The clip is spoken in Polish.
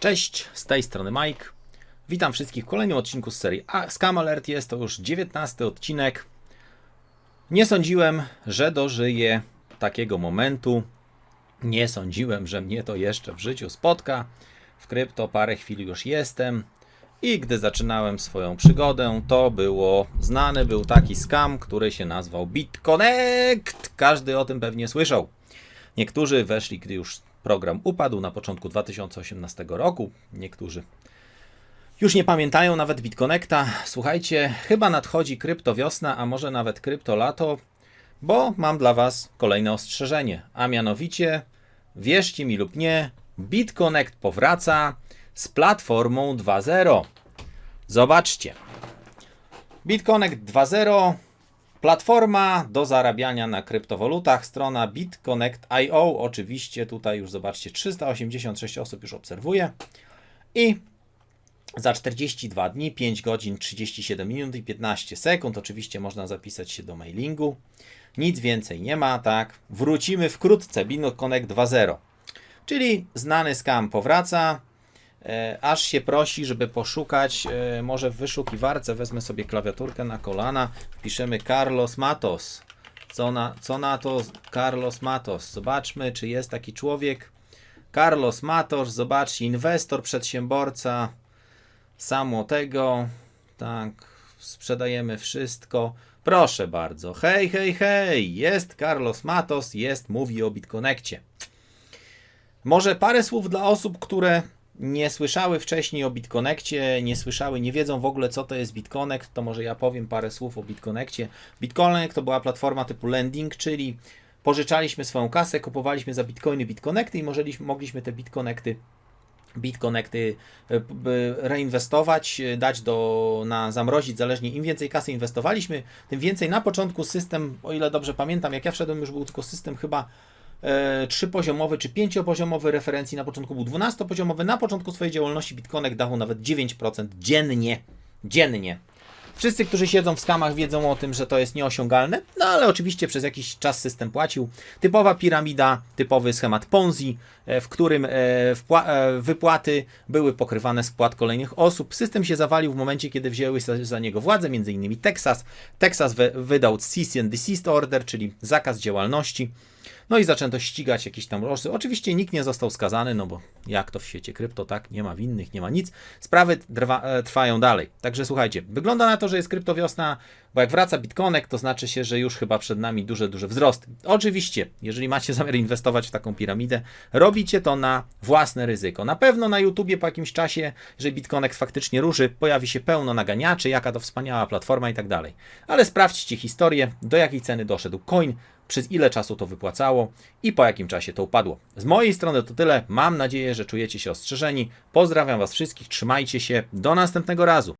Cześć, z tej strony Mike. Witam wszystkich w kolejnym odcinku z serii A Scam Alert. Jest to już 19 odcinek. Nie sądziłem, że dożyję takiego momentu. Nie sądziłem, że mnie to jeszcze w życiu spotka. W krypto parę chwil już jestem. I gdy zaczynałem swoją przygodę, to było znany był taki skam, który się nazwał BitConnect. Każdy o tym pewnie słyszał. Niektórzy weszli, gdy już program upadł na początku 2018 roku. Niektórzy już nie pamiętają nawet BitConnecta. Słuchajcie, chyba nadchodzi kryptowiosna, a może nawet kryptolato, bo mam dla Was kolejne ostrzeżenie. A mianowicie, wierzcie mi lub nie, BitConnect powraca z platformą 2.0. Zobaczcie. BitConnect 2.0 Platforma do zarabiania na kryptowalutach, strona BitConnect.io. Oczywiście tutaj już zobaczcie, 386 osób już obserwuje. I za 42 dni, 5 godzin, 37 minut i 15 sekund. Oczywiście można zapisać się do mailingu. Nic więcej nie ma, tak? Wrócimy wkrótce. BitConnect 2.0. Czyli znany skam powraca. E, aż się prosi, żeby poszukać, e, może w wyszukiwarce wezmę sobie klawiaturkę na kolana, wpiszemy Carlos Matos. Co na, co na to Carlos Matos? Zobaczmy, czy jest taki człowiek. Carlos Matos, zobaczcie, inwestor, przedsiębiorca, samo tego, tak, sprzedajemy wszystko. Proszę bardzo, hej, hej, hej, jest Carlos Matos, jest, mówi o BitConnectie. Może parę słów dla osób, które nie słyszały wcześniej o BitConnectie, nie słyszały, nie wiedzą w ogóle co to jest BitConnect, to może ja powiem parę słów o BitConnectie. BitConnect to była platforma typu lending, czyli pożyczaliśmy swoją kasę, kupowaliśmy za bitcoiny BitConnecty i możeliśmy, mogliśmy te BitConnecty BitConnecty e, reinwestować, e, dać do, na zamrozić, zależnie im więcej kasy inwestowaliśmy, tym więcej na początku system, o ile dobrze pamiętam, jak ja wszedłem już był tylko system chyba trzypoziomowy czy pięciopoziomowy referencji, na początku był 12-poziomowy, na początku swojej działalności BitConnect dawał nawet 9% dziennie, dziennie. Wszyscy, którzy siedzą w skamach, wiedzą o tym, że to jest nieosiągalne, no ale oczywiście przez jakiś czas system płacił. Typowa piramida, typowy schemat Ponzi, e, w którym e, e, wypłaty były pokrywane z płat kolejnych osób. System się zawalił w momencie, kiedy wzięły za, niego władzę, m.in. Texas wy, wydał cease and desist order, czyli zakaz działalności. No i zaczęto ścigać jakieś tam losy. Oczywiście nikt nie został skazany, no bo jak to w świecie krypto, tak, nie ma winnych, nie ma nic. Sprawy trwa, trwają dalej. Także słuchajcie, wygląda na to, że jest kryptowiosna, bo jak wraca BitConnect, to znaczy się, że już chyba przed nami duże, duże wzrosty. Oczywiście, jeżeli macie zamiar inwestować w taką piramidę, robicie to na własne ryzyko. Na pewno na YouTubie po jakimś czasie, jeżeli BitConnect faktycznie ruszy, pojawi się pełno naganiaczy, jaka to wspaniała platforma i tak dalej. Ale sprawdźcie historię, do jakiej ceny doszedł coin, przez ile czasu to wypłacało i po jakim czasie to upadło. Z mojej strony to tyle. Mam nadzieję, że czujecie się ostrzeżeni. Pozdrawiam Was wszystkich, trzymajcie się. Do następnego razu.